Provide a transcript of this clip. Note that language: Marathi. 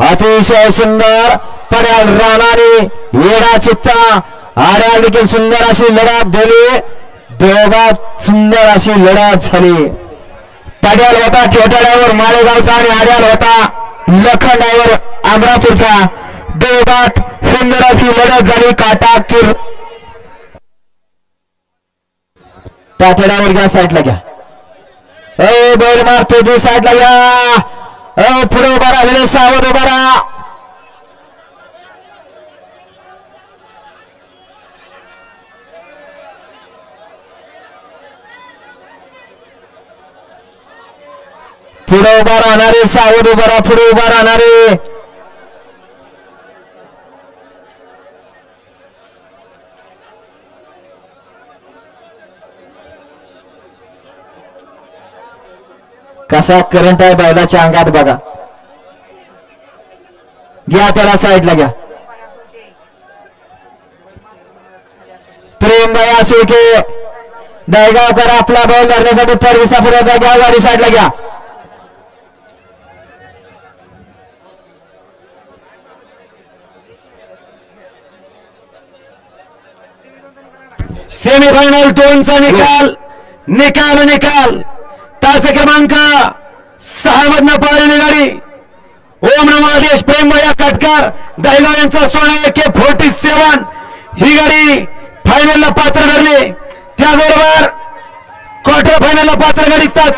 अतिशय सुंदर पड्याल राणाने येडा चित्ता. आड्याल देखील सुंदर अशी लढत दिली दोघात सुंदर अशी लढत झाली. पड्याल होता छोट्याड्यावर मालेगावचा आणि आड्याल होता लखंडावर अमरापूरचा दोघात सुंदर अशी लढत झाली. काटा त्या तेड्यावर घ्या साईडला घ्या. अ बैल मारतो जी साईडला घ्या. अ पुढे उभा राहिलेले सावध उभा राहा. पुढे उभा राहणारे सावध उभा राहा पुढे उभा राहणारे. कसा करंट आहे बैलाच्या अंगात बघा. घ्या त्याला साईडला घ्या. प्रेमबाई सुळके दहीगावकर आपला बैल धरण्यासाठी परविसा पुरवता घ्या गाडी साईडला घ्या. सेमीफायनल दोनचा निकाल. निकाल निकाल. तास क्रमांक सहा मधनं पळालेली गाडी ओम नमादेश प्रेमया कटकर दहिगाव यांचा सोना के फोर्टी सेवन. ही गाडी फायनलला पात्र ठरली. त्याचबरोबर क्वार्टर फायनलला पात्र गाडी तास